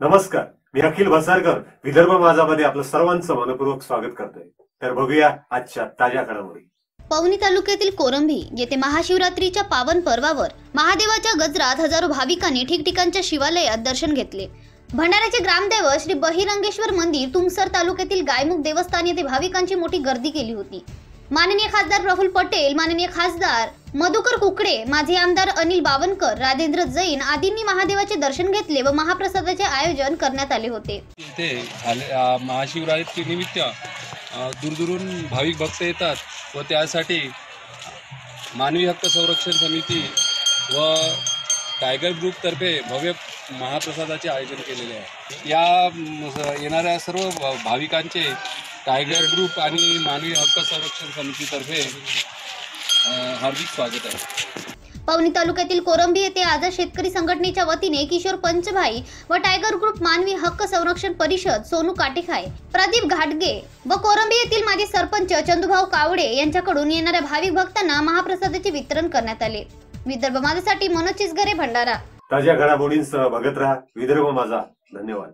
नमस्कार मी अखिल भसारकर विदर्भ माझामध्ये आपलं सर्वांचं मनपूर्वक स्वागत करतोय. तर बघूया आजच्या ताज्या घडामोडी. पवनी तालुक्यातील कोरंभी येथे महाशिवरात्रीच्या पावन पर्वावर महादेवाच्या गजरात हजारो भाविकांनी ठिकठिकाणच्या शिवालयात दर्शन घेतले. भंडाऱ्याचे ग्रामदेव श्री बहिरंगेश्वर मंदिर तुमसर तालुक्यातील गायमुख देवस्थान येथे भाविकांची मोठी गर्दी केली होती. माननीय खासदार प्रफुल्ल पटेल माननीय खासदार मधुकर कुकडे माजी आमदार अनिल बावनकर राजेंद्र जैन आदींनी महादेवाचे दर्शन घेतले व महाप्रसादाचे आयोजन करण्यात आले होते. इथे महाशिवरात्री निमित्त दूरदूरून भाविक भक्त येतात व त्यासाठी मानवी हक्क संरक्षण समिती व टायगर ग्रुपतर्फे भव्य महाप्रसादाचे आयोजन केलेले आहे. या येणाऱ्या सर्व भाविकांचे टायगर ग्रुप आणि मानवी हक्क संरक्षण समितीतर्फे हार्दिक स्वागत आहे. पवनी तालुक्यातील कोरंबी येथे आझाद शेतकरी संघटनेच्या वतीने किशोर पंचभाई व टायगर ग्रुप मानवी हक्क संरक्षण परिषद सोनू काटेखाय प्रदीप घाटगे व कोरंबी येथील माजी सरपंच चंदुभाऊ कावडे यांच्याकडून येणाऱ्या भाविक भक्तांना महाप्रसादाचे वितरण करण्यात आले. विदर्भ माझ्यासाठी मनोज चिसगरे भंडारा. ताज्या घडामोडींसह बघत राहा. विदर्भ माझा. धन्यवाद.